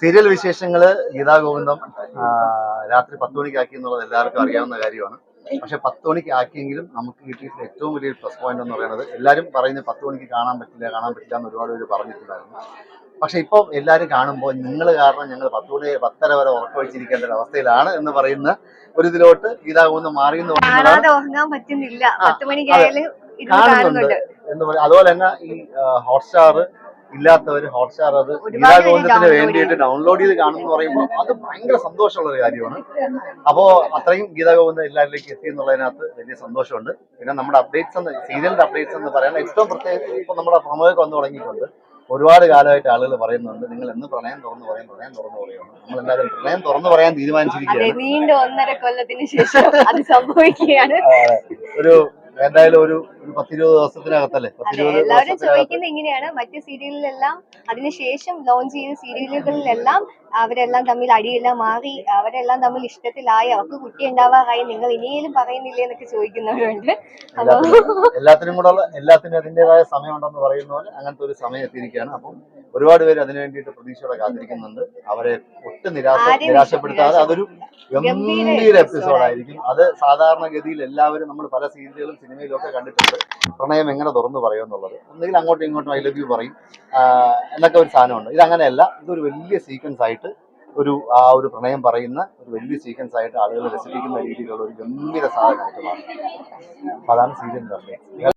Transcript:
Serial വിശേഷങ്ങൾ ഗീതാഗോവിന്ദം രാത്രി പത്ത് മണിക്ക് ആക്കി എന്നുള്ളത് എല്ലാവർക്കും അറിയാവുന്ന കാര്യമാണ്. പക്ഷെ പത്ത് മണിക്ക് ആക്കിയെങ്കിലും നമുക്ക് കിട്ടിയിട്ടുള്ള ഏറ്റവും വലിയൊരു പ്ലസ് പോയിന്റ് എന്ന് പറയുന്നത് എല്ലാവരും പറയുന്നത് പത്ത് മണിക്ക് കാണാൻ പറ്റില്ല കാണാൻ പറ്റില്ല എന്ന് ഒരുപാട് പേര് പറഞ്ഞിട്ടുണ്ടായിരുന്നു. പക്ഷെ ഇപ്പം എല്ലാവരും കാണുമ്പോൾ നിങ്ങൾ കാരണം ഞങ്ങൾ പത്ത് മണി പത്തര വരെ ഉറക്കവെച്ചിരിക്കേണ്ട ഒരു അവസ്ഥയിലാണ് എന്ന് പറയുന്ന ഒരു ഇതിലോട്ട് ഗീതാഗോവിന്ദം മാറി എന്ന് പറയുന്നത് കാണുന്നുണ്ട്. എന്ന് പറയും അതുപോലെ തന്നെ ഈ ഹോട്ട്സ്റ്റാർ ഇല്ലാത്തവർ ഹോട്ട്സ്റ്റാർ അത് ഗീതാ ഗോവിന്ദത്തിന് വേണ്ടിയിട്ട് ഡൗൺലോഡ് ചെയ്ത് കാണുമെന്ന് പറയുമ്പോൾ അത് ഭയങ്കര സന്തോഷമുള്ള ഒരു കാര്യമാണ്. അപ്പോ അത്രയും ഗീതാ ഗോവിന്ദ എല്ലാവരിലേക്ക് എത്തി എന്നുള്ളതിനകത്ത് വലിയ സന്തോഷമുണ്ട്. പിന്നെ നമ്മുടെ അപ്ഡേറ്റ്സ് എന്ന് സീരിയലിന്റെ അപ്ഡേറ്റ്സ് എന്ന് പറയാൻ ഏറ്റവും പ്രത്യേകിച്ച് ഇപ്പൊ നമ്മുടെ പ്രൊമോയൊക്കെ വന്നു തുടങ്ങിയിട്ടുണ്ട്. ഒരുപാട് കാലമായിട്ട് ആളുകൾ പറയുന്നുണ്ട് നിങ്ങൾ എന്ന് പ്രണയം തുറന്നു പറയാൻ പ്രണയം തുറന്നു പറയുന്നു നമ്മൾ എന്തായാലും പ്രണയം തുറന്നു പറയാൻ തീരുമാനിച്ചിരിക്കുകയാണ്. നീണ്ട ഒന്നര കൊല്ലത്തിന് ശേഷം അത് സംഭവിക്കുകയാണ്. ഒരു എന്തായാലും ഒരു ഒരു പത്തിരുപത് ദിവസത്തിനകത്തല്ലേ? എല്ലാവരും ചോദിക്കുന്നത് ഇങ്ങനെയാണ്. മറ്റ് സീരിയലിലെല്ലാം അതിനുശേഷം ലോഞ്ച് ചെയ്യുന്ന സീരിയലുകളിലെല്ലാം അവരെല്ലാം തമ്മിൽ അടിയെല്ലാം മാറി അവരെല്ലാം തമ്മിൽ ഇഷ്ടത്തിലായി അവർക്ക് കുട്ടി ഉണ്ടാവാറായി നിങ്ങൾ ഇനിയും പറയുന്നില്ലേ എന്നൊക്കെ ചോദിക്കുന്നവരുണ്ട്. എല്ലാത്തിനും കൂടെ എല്ലാത്തിനും അതിന്റെതായ സമയമുണ്ടെന്ന് പറയുന്ന പോലെ അങ്ങനത്തെ ഒരു സമയം എത്തിയിരിക്കുകയാണ്. അപ്പം ഒരുപാട് പേര് അതിനു വേണ്ടിയിട്ട് പ്രതീക്ഷയോടെ കാത്തിരിക്കുന്നുണ്ട്. അവരെ ഒട്ടും നിരാശ നിരാശപ്പെടുത്താതെ അതൊരു ഗംഭീര എപ്പിസോഡായിരിക്കും അത് സാധാരണഗതിയിൽ എല്ലാവരും നമ്മൾ പല സീരിയലുകളും സിനിമയിലും ഒക്കെ കണ്ടിട്ടുണ്ട്. പ്രണയം എങ്ങനെ തുറന്നു പറയും എന്നുള്ളത്. ഒന്നുകിൽ അങ്ങോട്ടും ഇങ്ങോട്ടും ഐ ലവ് യു പറയും. എന്നൊക്കെ ഒരു സാധനമുണ്ട്. ഇത് അങ്ങനെയല്ല. ഇതൊരു വലിയ സീക്വൻസ് ആയിട്ട് ഒരു ആ ഒരു പ്രണയം പറയുന്ന ഒരു വലിയ സീക്വൻസ് ആയിട്ട് ആളുകൾ രസിപ്പിക്കുന്ന രീതിയിലുള്ള ഒരു ഗംഭീര സാധനമായിട്ട് മാറും. അതാണ് സീരിയൽ അപ്ഡേറ്റ്